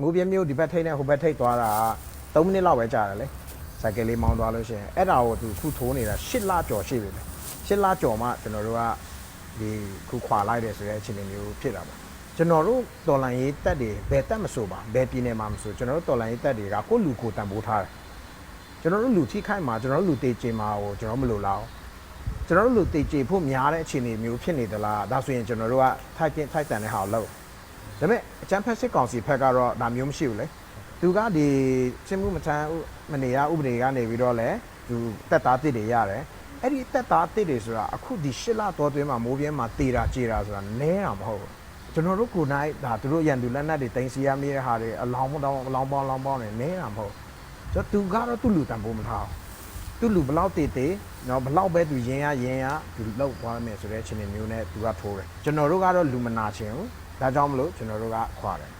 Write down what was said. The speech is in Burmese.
မိုးပြင်းမျိုးဒီဘက်ထိတ်နဲ့ဟိုဘက်ထိတ်သွားတာ3မိနစ်လောက်ပဲကြာတယ်လေစိုက်ကယ်လေးမောင်းသွားလို့ရှိရင်အဲ့ဒါကိုသူခုထိုးနေတာ10လကျော်ရှိပြီလေ10လကျော်မှကျွန်တော်တို့ကဒီခုခွာလိုက်တယ်ဆိုတဲ့အခြေအနေမျိုးဖြစ်တာပါကျွန်တော်တို့တော်လန်ရေးတက်တွေဘယ်တက်မဆိုပါဘယ်ပြည်နယ်မှာမဆိုကျွန်တော်တို့တော်လန်ရေးတက်တွေကကိုယ့်လူကိုယ်တန်ဖိုးထားတယ်ကျွန်တော်တို့လူထိခိုက်မှာကျွန်တော်တို့လူတေချင်မှာကိုကျွန်တော်မလိုလားဘူးကျွန်တော်တို့လူတေချေဖို့များတဲ့အခြေအနေမျိုးဖြစ်နေသလားဒါဆိုရင်ကျွန်တော်တို့ကထိုက်ပြင်းထိုက်တန်တဲ့ဟာကိုလုပ် ဒါပေမဲ့အချမ်းဖက်စစ်ကောင်စီဖက်ကတော့ဒါမျိုးမရှိဘူးလေသူကဒီချင်းမှုမထမ်းဥမနေရဥပဒေကနေပြီးတော့လဲသူတက်သားတစ်တွေရတယ်အဲ့ဒီတက်သားတစ်တွေဆိုတာအခုဒီရှစ်လတော်တွင်းမှာမိုးပြင်းမှာတေတာကြေတာဆိုတာနဲတာမဟုတ်ဘူးကျွန်တော်တို့ကိုယ်နိုင်ဒါသူတို့ရန်သူလက်နက်တွေတင်စီရမိတဲ့ဟာတွေအလောင်းမတောင်းအလောင်းပေါင်းအလောင်းပေါင်းနေနဲတာမဟုတ်ဘူးဆိုတော့သူကတော့သူ့လူတန်ဖို့မထားဘူးသူ့လူဘလောက်တည်တည်နော်ဘလောက်ပဲသူရင်ရရင်ရသူလောက်သွားမယ်ဆိုတဲ့အခြေအနေမျိုးနဲ့သူကထိုးတယ်ကျွန်တော်တို့ကတော့လူမနာချင်ဘူး ဒါကြောင့်မလို့ကျွန်တော်တို့ကခွာတယ်